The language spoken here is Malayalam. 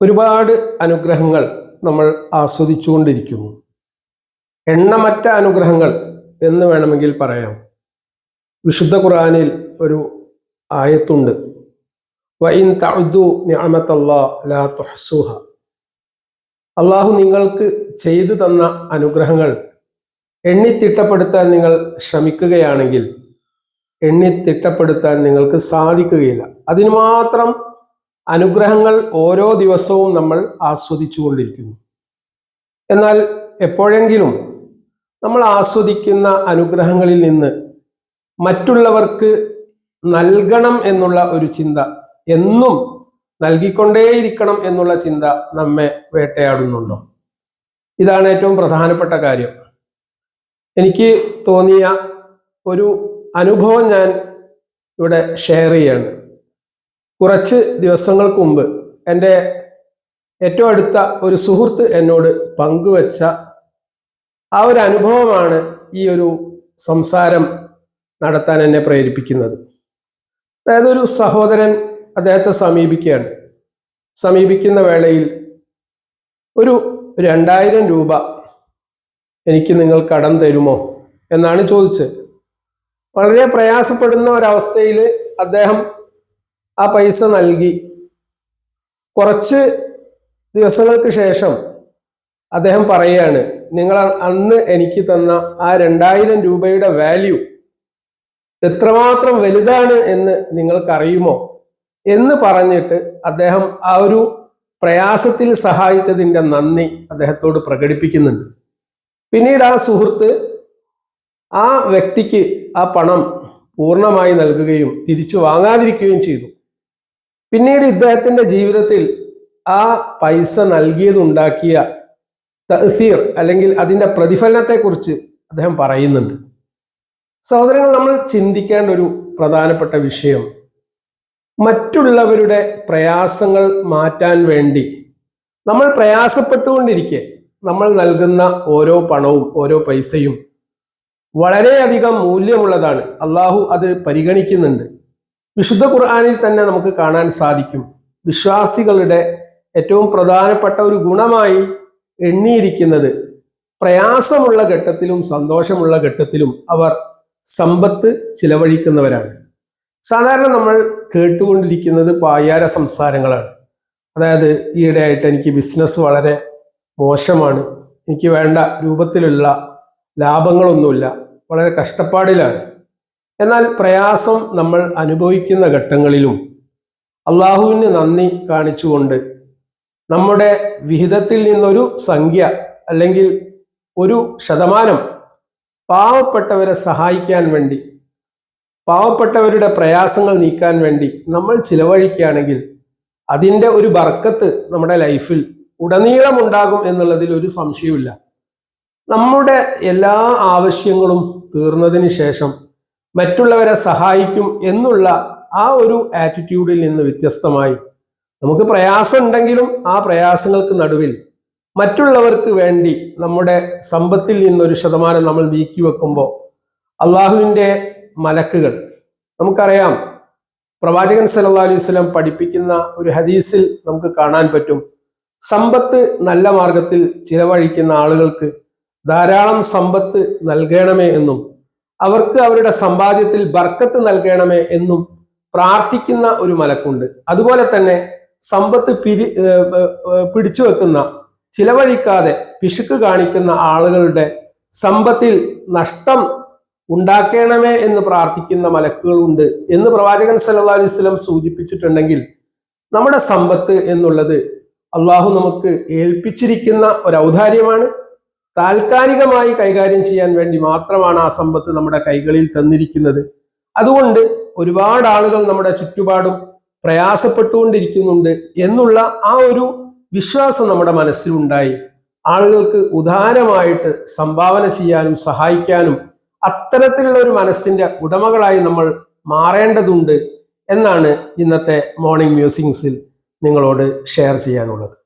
ഒരുപാട് അനുഗ്രഹങ്ങൾ നമ്മൾ ആസ്വദിച്ചുകൊണ്ടിരിക്കുന്നു. എണ്ണമറ്റ അനുഗ്രഹങ്ങൾ എന്ന് വേണമെങ്കിൽ പറയാം. വിശുദ്ധ ഖുറാനിൽ ഒരു ആയത്തുണ്ട്. വൈൻ തഅദു നിഅമത്തല്ലാ ലാ അള്ളാഹു നിങ്ങൾക്ക് ചെയ്തു തന്ന അനുഗ്രഹങ്ങൾ എണ്ണിത്തിട്ടപ്പെടുത്താൻ നിങ്ങൾ ശ്രമിക്കുകയാണെങ്കിൽ എണ്ണിത്തിട്ടപ്പെടുത്താൻ നിങ്ങൾക്ക് സാധിക്കുകയില്ല. അതിന് മാത്രം അനുഗ്രഹങ്ങൾ ഓരോ ദിവസവും നമ്മൾ ആസ്വദിച്ചുകൊണ്ടിരിക്കുന്നു. എന്നാൽ എപ്പോഴെങ്കിലും നമ്മൾ ആസ്വദിക്കുന്ന അനുഗ്രഹങ്ങളിൽ നിന്ന് മറ്റുള്ളവർക്ക് നൽകണം എന്നുള്ള ഒരു ചിന്ത എന്നും നൽകിക്കൊണ്ടേയിരിക്കണം എന്നുള്ള ചിന്ത നമ്മെ വേട്ടയാടുന്നുണ്ടോ? ഇതാണ് ഏറ്റവും പ്രധാനപ്പെട്ട കാര്യം. എനിക്ക് തോന്നിയ ഒരു അനുഭവം ഞാൻ ഇവിടെ ഷെയർ ചെയ്യാണ്. കുറച്ച് ദിവസങ്ങൾക്ക് മുമ്പ് എന്റെ ഏറ്റവും അടുത്ത ഒരു സുഹൃത്ത് എന്നോട് പങ്കുവച്ച ആ ഒരു അനുഭവമാണ് ഈ ഒരു സംസാരം നടത്താൻ എന്നെ പ്രേരിപ്പിക്കുന്നത്. അതായത് ഒരു സഹോദരൻ അദ്ദേഹത്തെ സമീപിക്കുകയാണ്. സമീപിക്കുന്ന വേളയിൽ ഒരു രണ്ടായിരം രൂപ എനിക്ക് നിങ്ങൾ കടം തരുമോ എന്നാണ് ചോദിച്ചത്. വളരെ പ്രയാസപ്പെടുന്ന ഒരവസ്ഥയിൽ അദ്ദേഹം ആ പൈസ നൽകി. കുറച്ച് ദിവസങ്ങൾക്ക് ശേഷം അദ്ദേഹം പറയുകയാണ് നിങ്ങൾ അന്ന് എനിക്ക് തന്ന ആ രണ്ടായിരം രൂപയുടെ വാല്യൂ എത്രമാത്രം വലുതാണ് എന്ന് നിങ്ങൾക്കറിയുമോ? എന്ന് പറഞ്ഞിട്ട് അദ്ദേഹം ആ ഒരു പ്രയാസത്തിൽ സഹായിച്ചതിന്റെ നന്ദി അദ്ദേഹത്തോട് പ്രകടിപ്പിക്കുന്നുണ്ട്. പിന്നീട് ആ സുഹൃത്ത് ആ വ്യക്തിക്ക് ആ പണം പൂർണമായി നൽകുകയും തിരിച്ചു വാങ്ങാതിരിക്കുകയും ചെയ്തു. പിന്നീട് ഇദ്ദേഹത്തിന്റെ ജീവിതത്തിൽ ആ പൈസ നൽകിയതുണ്ടാക്കിയ തഹസീർ അല്ലെങ്കിൽ അതിന്റെ പ്രതിഫലനത്തെക്കുറിച്ച് അദ്ദേഹം പറയുന്നുണ്ട്. സഹോദരങ്ങൾ നമ്മൾ ചിന്തിക്കേണ്ട ഒരു പ്രധാനപ്പെട്ട വിഷയം. മറ്റുള്ളവരുടെ പ്രയാസങ്ങൾ മാറ്റാൻ വേണ്ടി നമ്മൾ പ്രയാസപ്പെട്ടുകൊണ്ടിരിക്കെ നമ്മൾ നൽകുന്ന ഓരോ പണവും ഓരോ പൈസയും വളരെയധികം മൂല്യമുള്ളതാണ്. അള്ളാഹു അത് പരിഗണിക്കുന്നുണ്ട്. വിശുദ്ധ ഖുർആാനിൽ തന്നെ നമുക്ക് കാണാൻ സാധിക്കും. വിശ്വാസികളുടെ ഏറ്റവും പ്രധാനപ്പെട്ട ഒരു ഗുണമായി എണ്ണിയിരിക്കുന്നത് പ്രയാസമുള്ള ഘട്ടത്തിലും സന്തോഷമുള്ള ഘട്ടത്തിലും അവർ സമ്പത്ത് ചിലവഴിക്കുന്നവരാണ്. സാധാരണ നമ്മൾ കേട്ടുകൊണ്ടിരിക്കുന്നത് പായാര സംസാരങ്ങളാണ്. അതായത് ഈയിടെയായിട്ട് എനിക്ക് ബിസിനസ് വളരെ മോശമാണ്. എനിക്ക് വേണ്ട രൂപത്തിലുള്ള ലാഭങ്ങളൊന്നുമില്ല. വളരെ കഷ്ടപ്പാടിലാണ്. എന്നാൽ പ്രയാസം നമ്മൾ അനുഭവിക്കുന്ന ഘട്ടങ്ങളിലും അള്ളാഹുവിന് നന്ദി കാണിച്ചുകൊണ്ട് നമ്മുടെ വിഹിതത്തിൽ നിന്നൊരു സംഖ്യ അല്ലെങ്കിൽ ഒരു ശതമാനം പാവപ്പെട്ടവരെ സഹായിക്കാൻ വേണ്ടി പാവപ്പെട്ടവരുടെ പ്രയാസങ്ങൾ നീക്കാൻ വേണ്ടി നമ്മൾ ചിലവഴിക്കുകയാണെങ്കിൽ അതിന്റെ ഒരു ബർക്കത്ത് നമ്മുടെ ലൈഫിൽ ഉടനീളം ഉണ്ടാകും എന്നുള്ളതിൽ ഒരു സംശയമില്ല നമ്മുടെ എല്ലാ ആവശ്യങ്ങളും തീർന്നതിന് ശേഷം മറ്റുള്ളവരെ സഹായിക്കും എന്നുള്ള ആ ഒരു ആറ്റിറ്റ്യൂഡിൽ നിന്ന് വ്യത്യസ്തമായി നമുക്ക് പ്രയാസം ഉണ്ടെങ്കിലും ആ പ്രയാസങ്ങൾക്ക് നടുവിൽ മറ്റുള്ളവർക്ക് വേണ്ടി നമ്മുടെ സമ്പത്തിൽ നിന്നൊരു ശതമാനം നമ്മൾ നീക്കി വെക്കുമ്പോൾ അള്ളാഹുവിന്റെ മലക്കുകൾ. നമുക്കറിയാം പ്രവാചകൻ സല്ലാ അലൈഹി വസല്ലം പഠിപ്പിക്കുന്ന ഒരു ഹദീസിൽ നമുക്ക് കാണാൻ പറ്റും സമ്പത്ത് നല്ല മാർഗത്തിൽ ചിലവഴിക്കുന്ന ആളുകൾക്ക് ധാരാളം സമ്പത്ത് നൽകണമേ എന്നും അവർക്ക് അവരുടെ സമ്പാദ്യത്തിൽ ബർക്കത്ത് നൽകണമേ എന്നും പ്രാർത്ഥിക്കുന്ന ഒരു മലക്കുണ്ട്. അതുപോലെ തന്നെ സമ്പത്ത് പിരി പിടിച്ചു വെക്കുന്ന ചിലവഴിക്കാതെ പിശുക്ക് കാണിക്കുന്ന ആളുകളുടെ സമ്പത്തിൽ നഷ്ടം ഉണ്ടാക്കണമേ എന്ന് പ്രാർത്ഥിക്കുന്ന മലക്കുകളുണ്ട് എന്ന് പ്രവാചകൻ സല്ലാ അലൈഹി സ്വലം സൂചിപ്പിച്ചിട്ടുണ്ടെങ്കിൽ നമ്മുടെ സമ്പത്ത് എന്നുള്ളത് അള്ളാഹു നമുക്ക് ഏൽപ്പിച്ചിരിക്കുന്ന ഒരു ഔദാര്യമാണ്. താൽക്കാലികമായി കൈകാര്യം ചെയ്യാൻ വേണ്ടി മാത്രമാണ് ആ സമ്പത്ത് നമ്മുടെ കൈകളിൽ തന്നിരിക്കുന്നത്. അതുകൊണ്ട് ഒരുപാട് ആളുകൾ നമ്മുടെ ചുറ്റുപാടും പ്രയാസപ്പെട്ടുകൊണ്ടിരിക്കുന്നുണ്ട് എന്നുള്ള ആ ഒരു വിശ്വാസം നമ്മുടെ മനസ്സിലുണ്ടായി ആളുകൾക്ക് ഉദാരമായിട്ട് സംഭാവന ചെയ്യാനും സഹായിക്കാനും അത്തരത്തിലുള്ള ഒരു മനസ്സിന്റെ ഉടമകളായി നമ്മൾ മാറേണ്ടതുണ്ട് എന്നാണ് ഇന്നത്തെ മോർണിംഗ് മ്യൂസിങ്സിൽ നിങ്ങളോട് ഷെയർ ചെയ്യാനുള്ളത്.